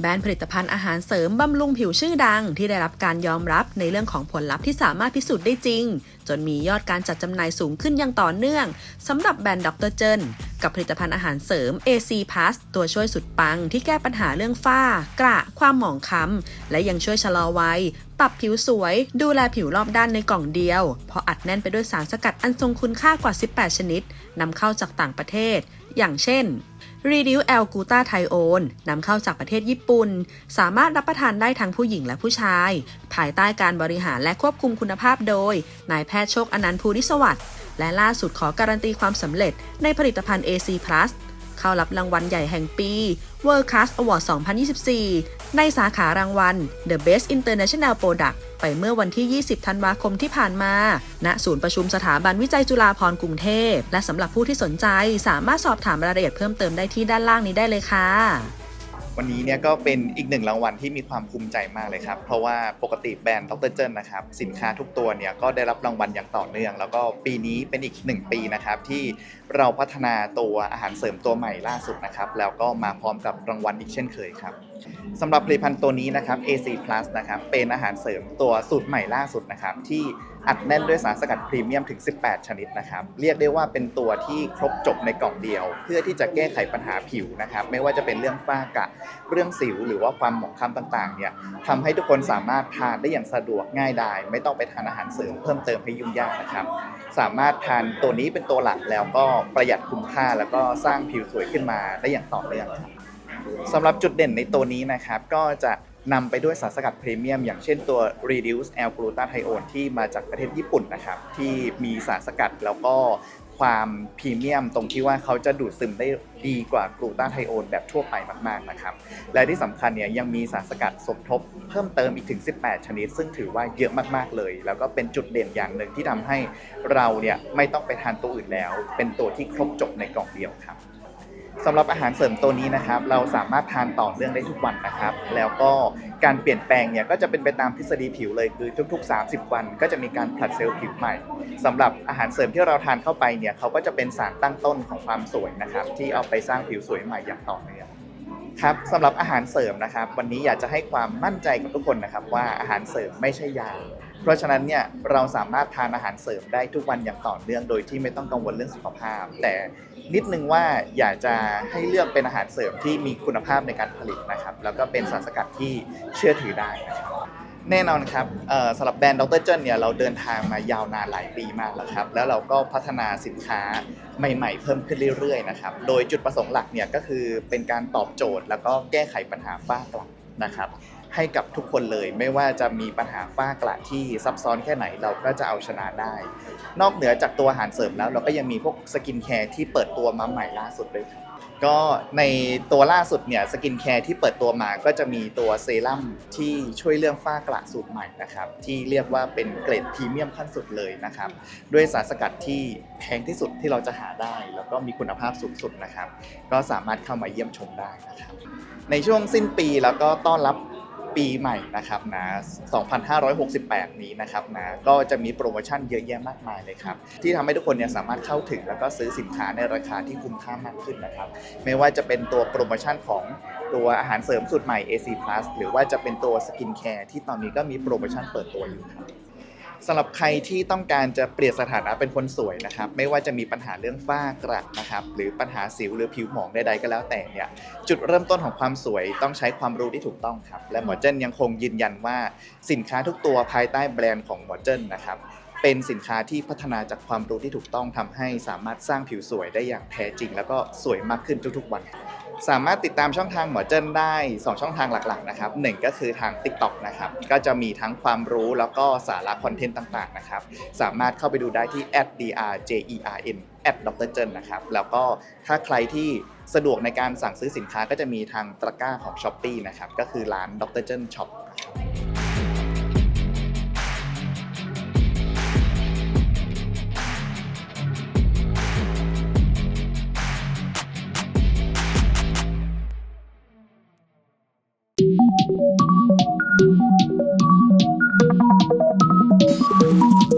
แบรนด์ผลิตภัณฑ์อาหารเสริมบำรุงผิวชื่อดัง ที่ได้รับการยอมรับในเรื่องของผลลัพธ์ที่สามารถพิสูจน์ได้จริง จนมียอดการจัดจำหน่ายสูงขึ้นอย่างต่อเนื่องสำหรับแบรนด์ดรเจน กับผลิตภัณฑ์อาหารเสริม AC Plus ตัวช่วยสุดปังที่แก้ปัญหาเรื่องฝ้า กระ ความหมองคล้ำ และยังช่วยชะลอวัย ปรับผิวสวย ดูแลผิวรอบด้านในกล่องเดียว เพราะอัดแน่นไปด้วยสารสกัดอันทรงคุณค่ากว่า 18 ชนิดนำเข้าจากต่างประเทศ อย่างเช่น Reduce L g l u t a t h i o n e นำเข้าจากประเทศญี่ปุ่น สามารถรับประทานได้ทั้งผู้หญิงและผู้ชาย ภายใต้การบริหารและควบคุมคุณภาพโดย นายแพทย์โชคอนันต์ภูริสวัสดิ์ และล่าสุดขอการันตีความสำเร็จในผลิตภัณฑ์ AC Plus เข้ารับรางวัลใหญ่แห่งปี World Class Award 2024 ในสาขารางวัล The Best International Product ไปเมื่อวันที่ 20 ธันวาคมที่ผ่านมา ณ ศูนย์ประชุมสถาบันวิจัยจุฬาภรณ์กรุงเทพ และสำหรับผู้ที่สนใจสามารถสอบถามรายละเอียดเพิ่มเติมได้ที่ด้านล่างนี้ได้เลยค่ะ วันนี้เนี่ยก็เป็นอีกหนึ่งรางวัลที่มีความภูมิใจมากเลยครับ เพราะว่าปกติแบรนด์ดรเจนนะครับสินค้าทุกตัวเนี่ยก็ได้รับรางวัลอย่างต่อเนื่อง แล้วก็ปีนี้เป็นอีกหนึ่งปีนะครับที่เราพัฒนาตัวอาหารเสริมตัวใหม่ล่าสุดนะครับแล้วก็มาพร้อมกับรางวัลอีกเช่นเคยครับสำหรับผลิตภัณฑ์ตัวนี้นะครับ AC Plus นะครับเป็นอาหารเสริมตัวสูตรใหม่ล่าสุดนะครับที่อัดแน่นด้วยสารสกัดพรีเมียมถึง 18 ชนิดนะครับ เรียกได้ว่าเป็นตัวที่ครบจบในกล่องเดียว เพื่อที่จะแก้ไขปัญหาผิวนะครับ ไม่ว่าจะเป็นเรื่องฝ้ากระเรื่องสิวหรือว่าความหมองคล้ำต่างๆเนี่ยทำให้ทุกคนสามารถทานได้อย่างสะดวกง่ายดาย ไม่ต้องไปทานอาหารเสริมเพิ่มเติมให้ยุ่งยากนะครับ สามารถทานตัวนี้เป็นตัวหลักแล้วก็ประหยัดคุ้มค่าแล้วก็สร้างผิวสวยขึ้นมาได้อย่างต่อเนื่องครับสำหรับจุดเด่นในตัวนี้นะครับก็จะ นำไปด้วยสารสกัดพรีเมียม อย่างเช่นตัว reduce l g l u t a t h i o n e ที่มาจากประเทศญี่ปุ่นนะครับ ที่มีสารสกัดแล้วก็ความพรีเมียมตรงที่ว่าเขาจะดูดซึมได้ดีกว่ากลูตาไทโอนแบบทั่วไปมากๆนะครับ และที่สำคัญเนี่ยยังมีสารสกัดสมทบเพิ่มเติมอีกถึง 18 ชนิด ซึ่งถือว่าเยอะมากๆเลย แล้วก็เป็นจุดเด่นอย่างหนึ่งที่ทำให้เราเนี่ยไม่ต้องไปทานตัวอื่นแล้ว เป็นตัวที่ครบจบในกล่องเดียวครับ สำหรับอาหารเสริมตัวนี้นะครับ เราสามารถทานต่อเนื่องได้ทุกวันนะครับ แล้วก็การเปลี่ยนแปลงเนี่ยก็จะเป็นไปตามทฤษฎีผิวเลยคือทุก ๆ 30 วัน ก็จะมีการผลัดเซลล์ผิวใหม่สำหรับอาหารเสริมที่เราทานเข้าไปเนี่ยเขาก็จะเป็นสารตั้งต้นของความสวยนะครับ ที่เอาไปสร้างผิวสวยใหม่อย่างต่อเนื่องครับสำหรับอาหารเสริมนะครับ วันนี้อยากจะให้ความมั่นใจกับทุกคนนะครับ ว่าอาหารเสริมไม่ใช่ยา ราะฉะนั้นเนี่ยเราสามารถทานอาหารเสริมได้ทุกวันอย่างต่อเนื่องโดยที่ไม่ต้องกังวลเรื่องสุขภาพ แต่นิดนึงว่าอยากจะให้เลือกเป็นอาหารเสริมที่มีคุณภาพในการผลิตนะครับ แล้วก็เป็นสารสกัดที่เชื่อถือได้นะครับแน่นอนครับสำหรับแบรนด์ดรเจนเนี่ยเราเดินทางมายาวนานหลายปีมากแล้วครับ แล้วเราก็พัฒนาสินค้าใหม่ๆ เพิ่มขึ้นเรื่อยๆนะครับ โดยจุดประสงค์หลักเนี่ยก็คือเป็นการตอบโจทย์ แล้วก็แก้ไขปัญหาฝ้ากระนะครับ ให้กับทุกคนเลย ไม่ว่าจะมีปัญหาฝ้ากระที่ซับซ้อนแค่ไหนเราก็จะเอาชนะได้ นอกเหนือจากตัวอาหารเสริมแล้วเราก็ยังมีพวกสกินแคร์ที่เปิดตัวมาใหม่ล่าสุดด้วยครับก็ในตัวล่าสุดเนี่ยสกินแคร์ที่เปิดตัวมาก็จะมีตัวเซรั่มที่ช่วยเรื่องฝ้ากระสูตรใหม่นะครับที่เรียกว่าเป็นเกรดพรีเมียมขั้นสุดเลยนะครับด้วยสารสกัดที่แพงที่สุดที่เราจะหาได้ แล้วก็มีคุณภาพสูงสุดนะครับ ก็สามารถเข้ามาเยี่ยมชมได้นะครับในช่วงสิ้นปีแล้วก็ต้อนรับ ปีใหม่นะครับนะ 2568 นี้นะครับนะ ก็จะมีโปรโมชั่นเยอะแยะมากมายเลยครับ ที่ทำให้ทุกคนเนี่ยสามารถเข้าถึงแล้วก็ซื้อสินค้าในราคาที่คุ้มค่ามากขึ้นนะครับ ไม่ว่าจะเป็นตัวโปรโมชั่นของตัวอาหารเสริมสูตรใหม่ AC Plus หรือว่าจะเป็นตัวสกินแคร์ที่ตอนนี้ก็มีโปรโมชั่นเปิดตัวอยู่ครับ สำหรับใครที่ต้องการจะเปลี่ยนสถานะเป็นคนสวยนะครับ ไม่ว่าจะมีปัญหาเรื่องฝ้ากระนะครับ หรือปัญหาสิวหรือผิวหมองใดๆก็แล้วแต่เนี่ยจุดเริ่มต้นของความสวยต้องใช้ความรู้ที่ถูกต้องครับ และหมอเจิ้นยังคงยืนยันว่าสินค้าทุกตัวภายใต้แบรนด์ของหมอเจิ้นนะครับเป็นสินค้าที่พัฒนาจากความรู้ที่ถูกต้องทำให้สามารถสร้างผิวสวยได้อย่างแท้จริง แล้วก็สวยมากขึ้นทุกๆวัน สามารถติดตามช่องทางหมอเจิ้นได้ 2 ช่องทางหลักๆนะครับหนึ่งก็คือทาง TikTok นะครับก็จะมีทั้งความรู้แล้วก็สาระคอนเทนต์ต่างๆนะครับสามารถเข้าไปดูได้ที่ @drjern @dr jen นะครับ แล้วก็ถ้าใครที่สะดวกในการสั่งซื้อสินค้าก็จะมีทางตะกร้าของ s h อ p e e นะครับ ก็คือร้าน dr Thank you.